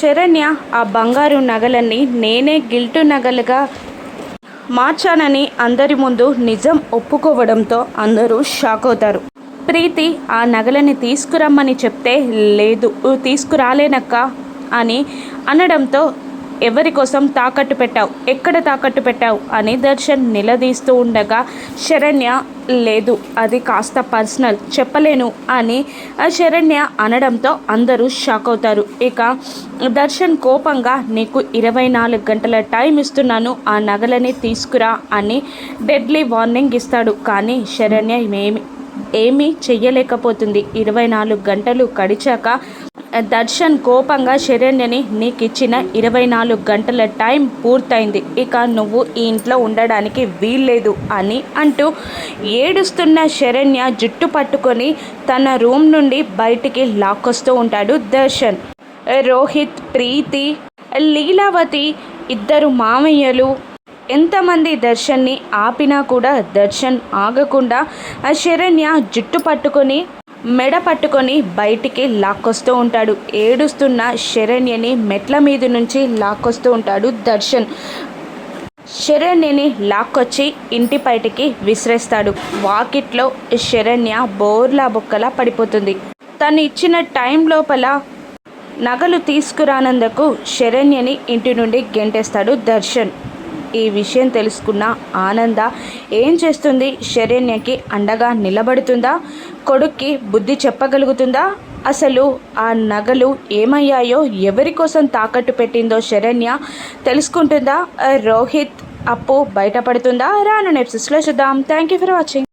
శరణ్య ఆ బంగారు నగలన్నీ నేనే గిల్టు నగలుగా మార్చానని అందరి ముందు నిజం ఒప్పుకోవడంతో అందరూ షాక్ అవుతారు. ప్రీతి ఆ నగలని తీసుకురమ్మని చెప్తే లేదు తీసుకురాలేనక్క అని అనడంతో ఎవరి కోసం తాకట్టు పెట్టావు? ఎక్కడ తాకట్టు పెట్టావు? అని దర్శన్ నిలదీస్తూ ఉండగా శరణ్య లేదు అది కాస్త పర్సనల్ చెప్పలేను అని శరణ్య అనడంతో అందరూ షాక్ అవుతారు. ఇక దర్శన్ కోపంగా నీకు ఇరవై నాలుగు గంటల టైం ఇస్తున్నాను ఆ నగలని తీసుకురా అని డెడ్లీ వార్నింగ్ ఇస్తాడు. కానీ శరణ్య ఏమి ఏమీ చెయ్యలేకపోతుంది. ఇరవై నాలుగు గంటలు గడిచాక దర్శన్ కోపంగా శరణ్యని నీకు ఇచ్చిన ఇరవై నాలుగు గంటల టైం పూర్తయింది. ఇక నువ్వు ఈ ఇంట్లో ఉండడానికి వీల్లేదు అని అంటూ ఏడుస్తున్న శరణ్య జుట్టు పట్టుకొని తన రూమ్ నుండి బయటికి లాక్కొస్తూ ఉంటాడు దర్శన్. రోహిత్ ప్రీతి లీలావతి ఇద్దరు మామయ్యలు. ఎంతమంది దర్శన్ని ఆపినా కూడా దర్శన్ ఆగకుండా ఆ శరణ్య జుట్టు పట్టుకొని మెడ పట్టుకొని బయటికి లాక్కొస్తూ ఉంటాడు. ఏడుస్తున్న శరణ్యని మెట్ల మీద నుంచి లాక్కొస్తూ ఉంటాడు దర్శన్. శరణ్యని లాక్కొచ్చి ఇంటి బయటికి విసిరేస్తాడు. వాకిట్లో శరణ్య బోర్లా బొక్కలా పడిపోతుంది. తను ఇచ్చిన టైం లోపల నగలు తీసుకురానందుకు శరణ్యని ఇంటి నుండి గెంటేస్తాడు దర్శన్. ఈ విషయం తెలుసుకున్న ఆనంద ఏం చేస్తుంది? శరణ్యకి అండగా నిలబడుతుందా? కొడుక్కి బుద్ధి చెప్పగలుగుతుందా? అసలు ఆ నగలు ఏమయ్యాయో ఎవరి కోసం తాకట్టు పెట్టిందో శరణ్య తెలుసుకుంటుందా? రోహిత్ అప్పు బయటపడుతుందా? రాను నెప్సిస్లో చూద్దాం. Thank you for watching